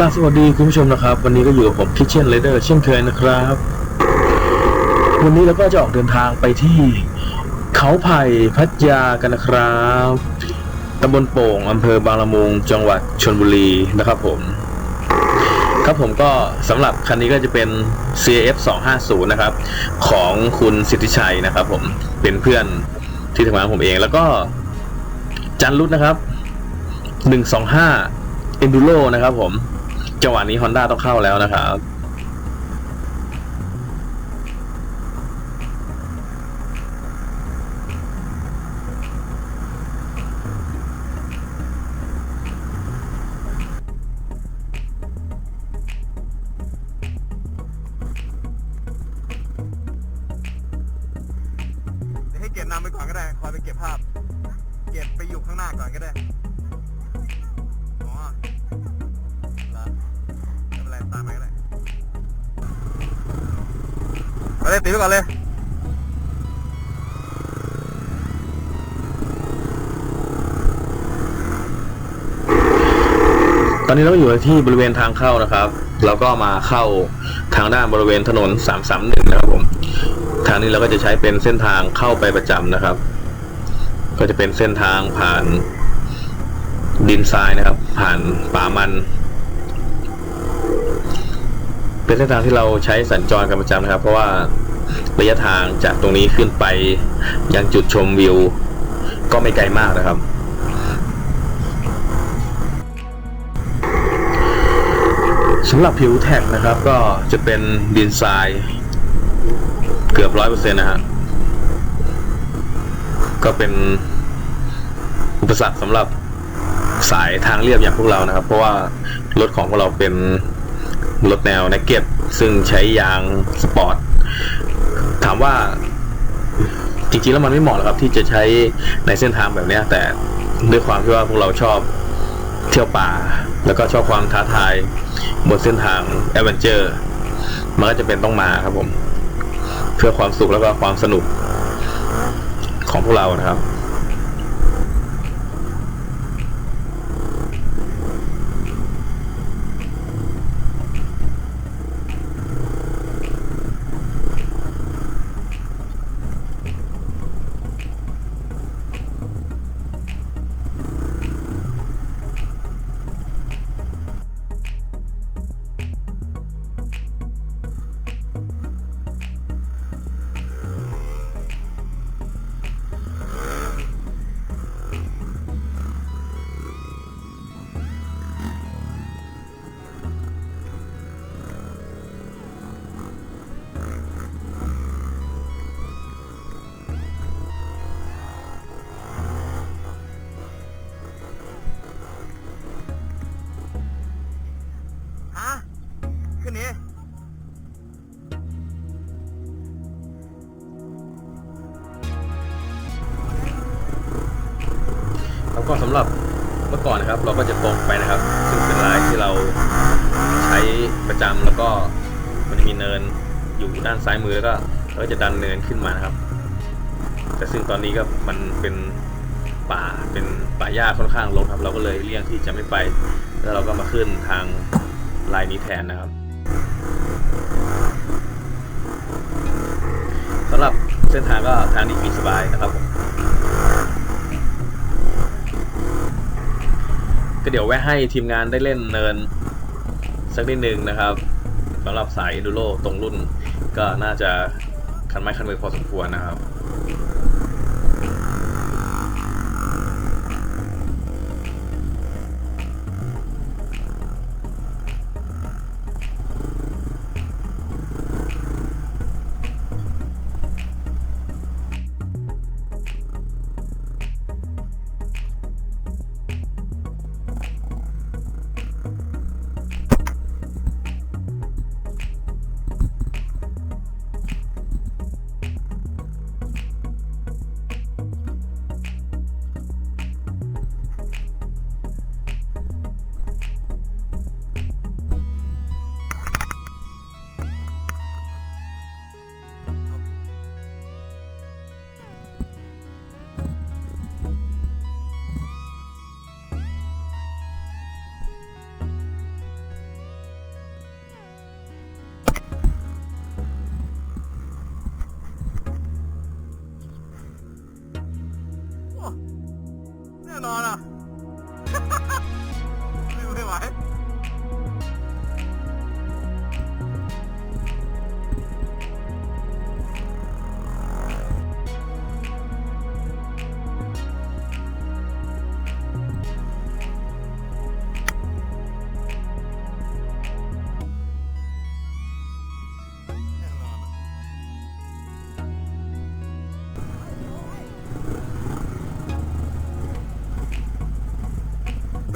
กราบสวัสดีคุณผู้ชมนะครับ วันนี้ก็อยู่กับผม Kitchen Raider เช่นเคยนะครับ วันนี้เราก็จะออกเดินทางไปที่เขาไผ่พัทยากันนะครับตำบลโป่งอำเภอบางละมุงจังหวัดชนบุรีนะครับผม ครับผมก็สำหรับคันนี้ก็จะเป็น CF 250นะครับ ของคุณสิทธิชัยนะครับผมเป็นเพื่อนที่ทำงานผมเอง แล้วก็จันรุดนะครับ 125 Enduro นะครับผม จังหวะนี้ Honda ต้องเข้าแล้วนะครับเดี๋ยวให้เก็บนำไปก่อนก็ได้คอยไปเก็บภาพ เก็บไปอยู่ข้างหน้าก่อนก็ได้ เลยตีไปก่อนเลยตอนนี้เราอยู่ที่บริเวณทางเข้านะครับ เราก็มาเข้าทางด้านบริเวณถนน 331 นะครับผม ทางนี้เราก็จะใช้เป็นเส้นทางเข้าไปประจำนะครับ ก็จะเป็นเส้นทางผ่านดินทรายนะครับ ผ่านป่ามัน เป็นเส้นทางที่เราใช้สัญจรกันประจำนะครับ เพราะว่าระยะทางจากตรงนี้ขึ้นไปยังจุดชมวิว ก็ไม่ไกลมากนะครับ สำหรับผิวแท็กนะครับ ก็จะเป็นดินทราย เกือบร้อยเปอร์เซ็นต์นะฮะก็เป็นอุปสรรคสำหรับสายทางเรียบอย่างพวกเรานะครับ เพราะว่ารถของพวกเราเป็น รถแนว n นกเก็ตซึ่งใช้ยางสปอร์ต ถามว่าจริงๆแล้วมันไม่เหมาะหรอกครับที่จะใช้ในเส้นทางแบบนี้แต่ด้วยความที่ว่าพวกเราชอบเที่ยวป่า แล้วก็ชอบความท้าทายบนเส้นทางแอดเวนเจอร์มันก็จะเป็นต้องมาครับผม เพื่อความสุขแล้วก็ความสนุกของพวกเรานะครับ ก็สำหรับเมื่อก่อนนะครับเราก็จะตรงไปนะครับ ซึ่งเป็นลายที่เราใช้ประจำแล้วก็มันจะมีเนินอยู่ด้านซ้ายมือแล้วก็เราก็จะดันเนินขึ้นมานะครับ แต่ซึ่งตอนนี้ก็มันเป็นป่าเป็นป่าหญ้าค่อนข้างรกครับ เราก็เลยเลี่ยงที่จะไม่ไป แล้วเราก็มาขึ้นทางลายนี้แทนนะครับสำหรับเส้นทางก็ทางนี้ขี่สบายนะครับผม ก็เดี๋ยวแวะให้ทีมงานได้เล่นเนิน สักนิดนึงนะครับสำหรับสายดูโรตรงรุ่นก็น่าจะคันไม้คันมือพอสมควรนะครับ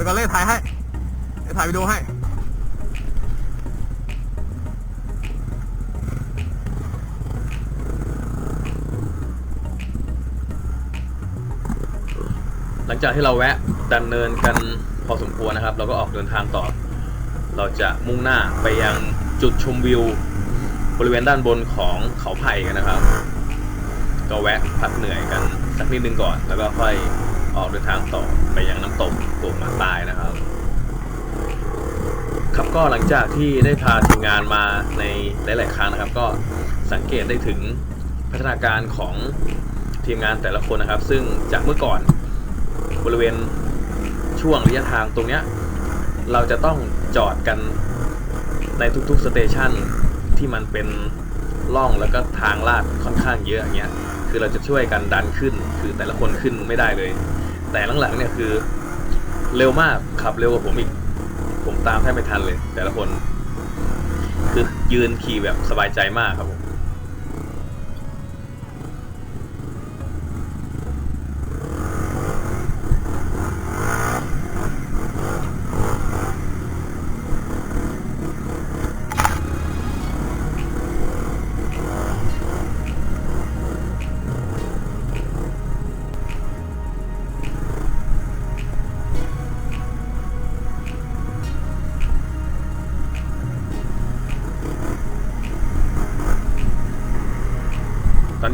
ก่อนเลยถ่ายให้เดี๋ยวถ่ายวิดีโอให้หลังจากที่เราแวะดันเนินกันพอสมควรนะครับ เราก็ออกเดินทางต่อ เราจะมุ่งหน้าไปยังจุดชมวิว บริเวณด้านบนของเขาไผ่กันนะครับ ก็แวะพักเหนื่อยกันสักนิดนึงก่อน แล้วก็ค่อย ออกเดินทางต่อไปยังน้ำตกโกงหมาตายนะครับ ครับก็หลังจากที่ได้พาทีมงานมาในหลาย ๆ ครั้งนะครับ ก็สังเกตได้ถึงพัฒนาการของทีมงานแต่ละคนนะครับ ซึ่งจากเมื่อก่อนบริเวณช่วงระยะทางตรงเนี้ยเราจะต้องจอดกันในทุกๆสเตชันที่มันเป็นล่องแล้วก็ทางลาดค่อนข้างเยอะอย่างเงี้ย คือเราจะช่วยกันดันขึ้น คือแต่ละคนขึ้นไม่ได้เลย แต่หลังๆเนี่ยคือ เร็วมากขับเร็วกว่าผมอีก ผมตามแทบไม่ทันเลย แต่ละคน คือยืนขี่แบบสบายใจมากครับผม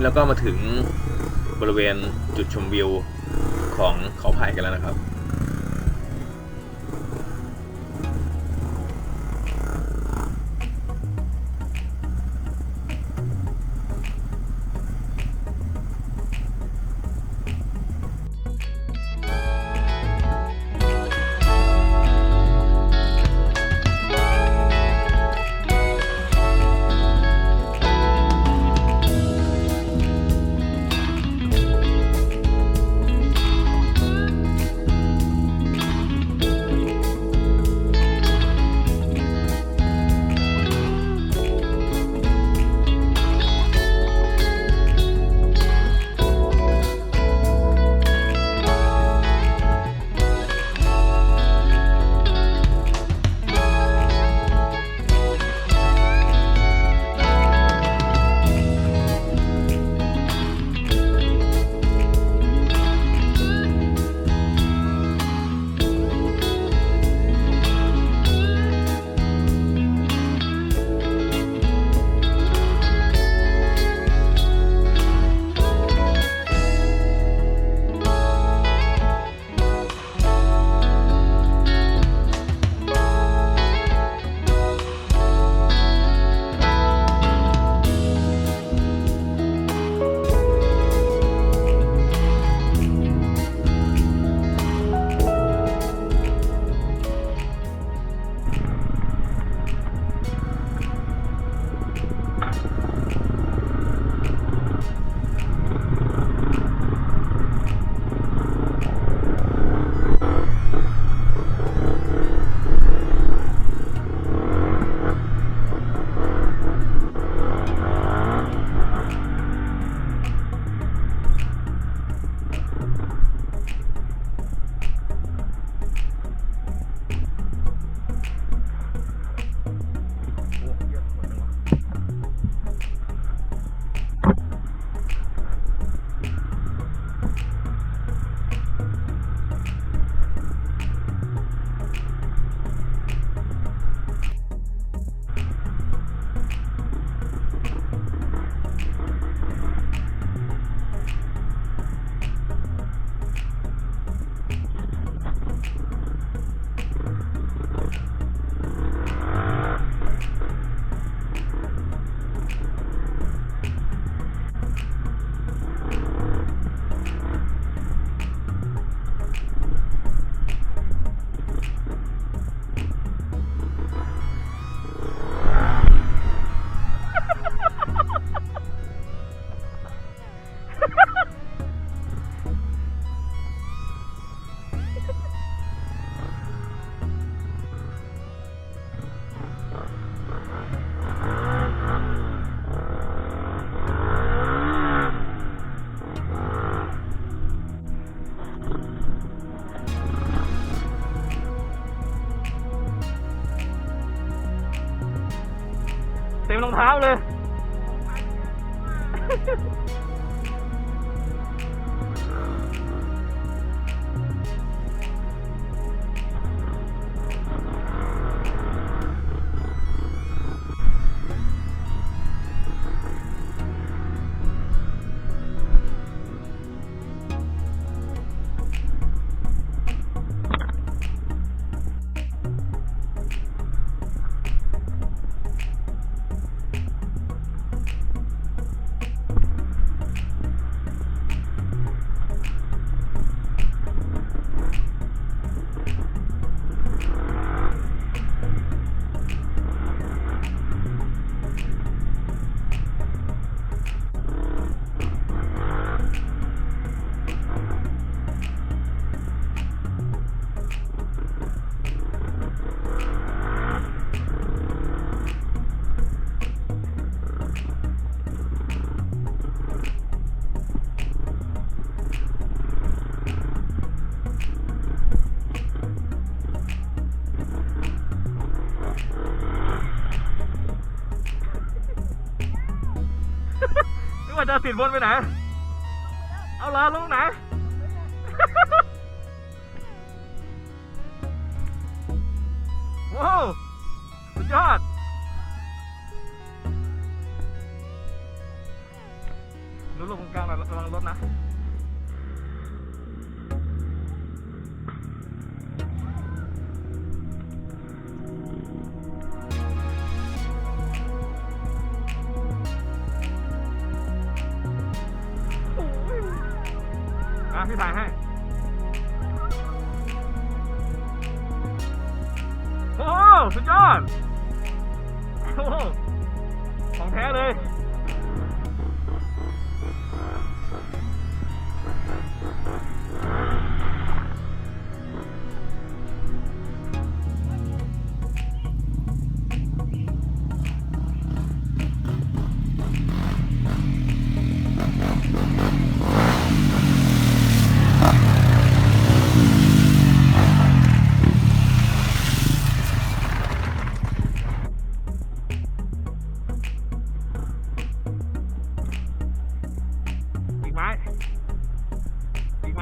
แล้วก็มาถึงบริเวณจุดชมวิวของเขาไผ่กันแล้วนะครับ ติดบนไปไหน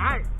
I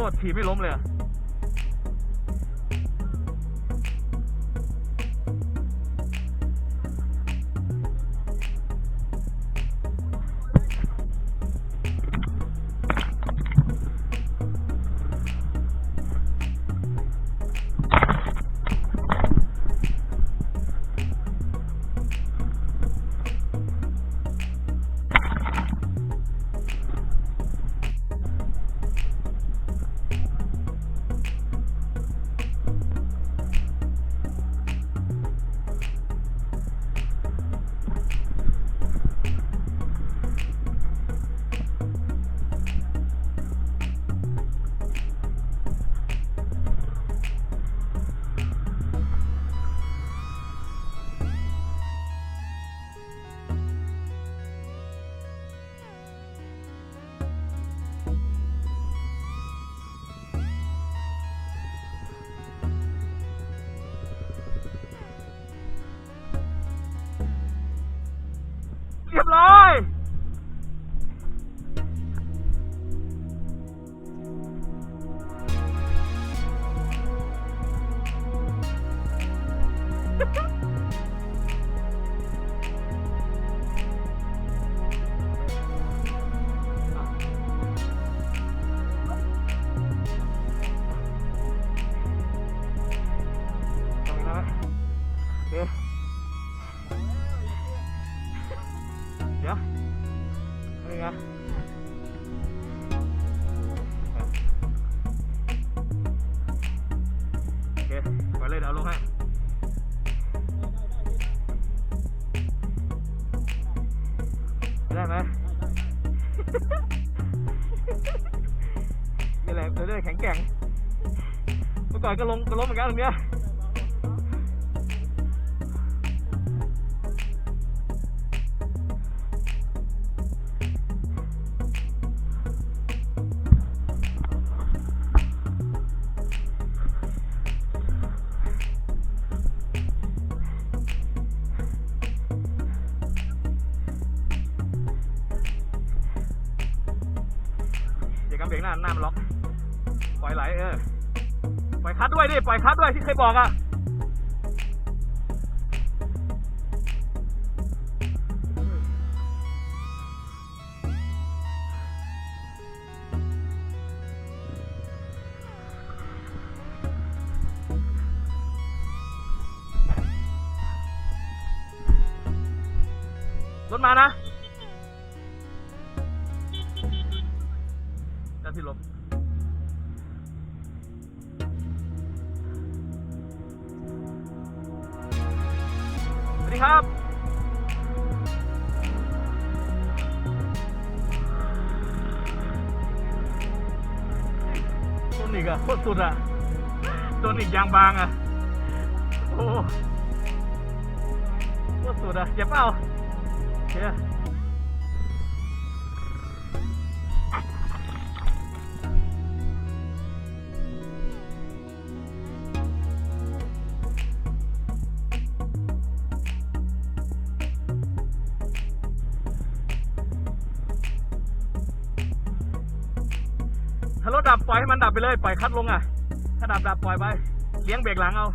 รวดขี่ไม่ล้มเลยอะ ได้ไหมนี่แหละเรื่อยๆแข็งแกร่งเมื่อก่อนก็ลงก็ล้มเหมือนกันตรงเนี้ย บอกอะรถมานะ สุดอะโซนิกยางบางอะโอ้โคตรสุดอะเจ็บเปล่า ถ้ารถดับปล่อยให้มันดับไปเลย ปล่อยคัดลงอะ ถ้าดับดับปล่อยไป เลี้ยงเบรกหลังเอา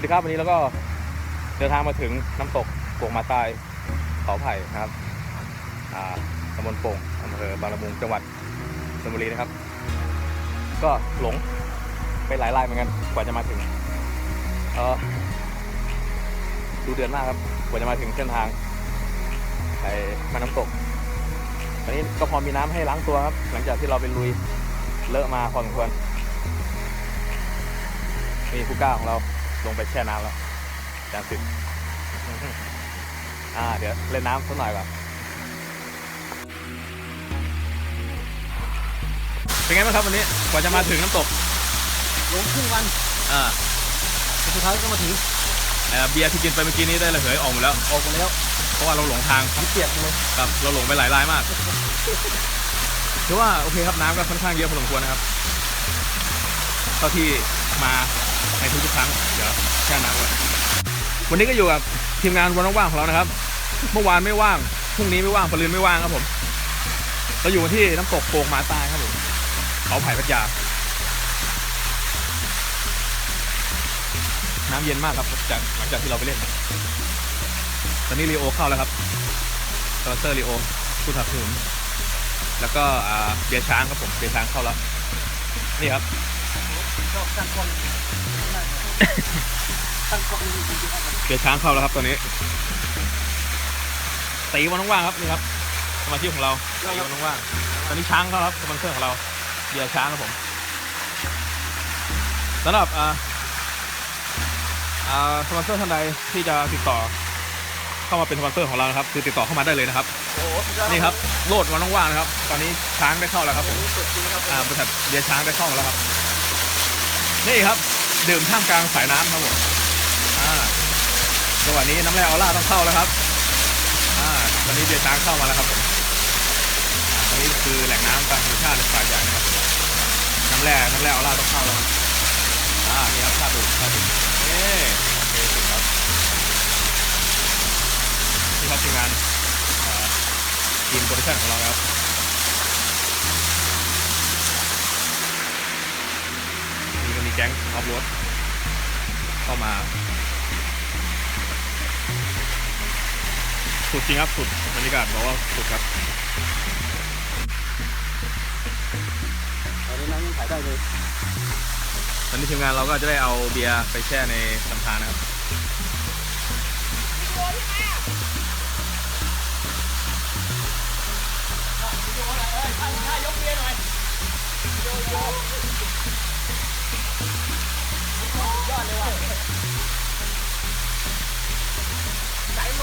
วัสดีครับวันนี้เราก็เดินทางมาถึงน้ำตกโป่งมาตายเขาไผ่นะครับอ่าตำบลโป่งอำเภอบางละมุงจังหวัดชลบุรีนะครับ ก็หลงไปหลายไร่เหมือนกันกว่าจะมาถึงเออดูเดือนมากครับกว่าจะมาถึงเส้นทางไปม่น้ำตกตอนนี้ก็พอมีน้ำให้ล้างตัวครับ หลังจากที่เราไปลุยเลอะมาพอสมควรมีผู้กล้าของเรา ลงไปแช่น้ำแล้วจานสิบอ่า เดี๋ยวเล่นน้ำสักหน่อยก่อนเป็นไงบ้างครับวันนี้ กว่าจะมาถึงน้ำตก ลงครึ่งวัน อ่าแต่สุดท้ายก็มาถึงเอ่อเบียร์ที่กินไปเมื่อกี้นี้ได้ระเหยออกหมดแล้ว ออกมาแล้ว เพราะว่าเราหลงทางทั้งเปียกเลยครับ เราหลงไปหลายรายมากถือว่าโอเคครับน้ำก็ค่อนข้างเยอะพอสมควรนะครับเท่าที่มา ในทุกๆครั้งเดี๋ยวแช่น้ำไว้วันนี้ก็อยู่กับทีมงานวันว่างๆของเรานะครับ เมื่อวานไม่ว่างพรุ่งนี้ไม่ว่างปรืนไม่ว่างครับผมเราอยู่ที่น้ำตกโป่งหมาตายครับผมเขาไผ่พัทยา น้ำเย็นมากครับจากหลังจากที่เราไปเล่นตอนนี้รีโอเข้าแล้วครับสปอนเซอร์รีโอผู้สนับสนุนแล้วก็เบียร์ช้างครับผมเบียร์ช้างเข้าแล้วนี่ครับชอบตั้งกล้องครับ เบียร์ช้างเข้าแล้วครับตอนนี้ตีวันว่างๆครับนี่ครับสมาชิกของเราตีวันว่างๆตอนนี้ช้างเข้าครับสปอนเซอร์ของเราเบียร์ช้างครับผมสำหรับอ่าอ่าสปอนเซอร์ท่านใดที่จะติดต่อ เข้ามาเป็นสปอนเซอร์ของเรานะครับ คือติดต่อเข้ามาได้เลยนะครับโอ้โหสุดยอดนี่ครับโหลดวันว่างๆนะครับ ตอนนี้ช้างได้เข้าแล้วครับผมนี่สุดจริงครับอ่าบริษัทเบียร์ช้างได้เข้ามาแล้วครับ นี่ครับ ดื่มท่ามกลางสายน้ำครับผมอ่าจังหวะนี้น้ำแร่ออร่าต้องเข้าแล้วครับอ่าตอนนี้เบียร์ช้างเข้ามาแล้วครับผมอ่าตอนนี้คือแหล่งน้ำตามธรรมชาติในป่าใหญ่นะครับน้ำแร่น้ำแร่ออร่าต้องเข้าแล้วครับอ่านี่ครับภาดูภาดูเอ๊โอเคสุดครับนี่ครับทีมงานอ่าทีมโปรดักชั่นของเราครับ นี่ ก็มีแก๊งออฟโรดเข้ามา สุดจริงครับ สุดบรรยากาศบอกว่าสุดครับตอนนี้น้ำยังขายได้เลยตอนนี้ทีมงานเราก็จะได้เอาเบียร์ไปแช่ในลำธารนะครับนี่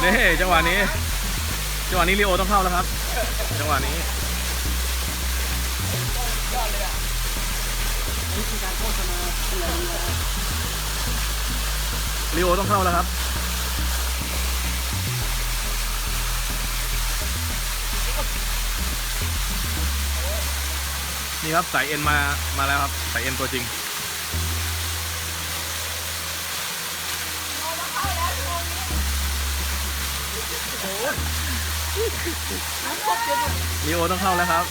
เนี่ยจังหวะนี้ จังหวะนี้ลีโอต้องเข้าแล้วครับ จังหวะนี้นี่คือการโฆษณาอะไรนะลีโอต้องเข้าแล้วครับนี่ครับสายเอ็นมามาแล้วครับสายเอ็นตัวจริง ลีโอต้องเข้าแล้วครับ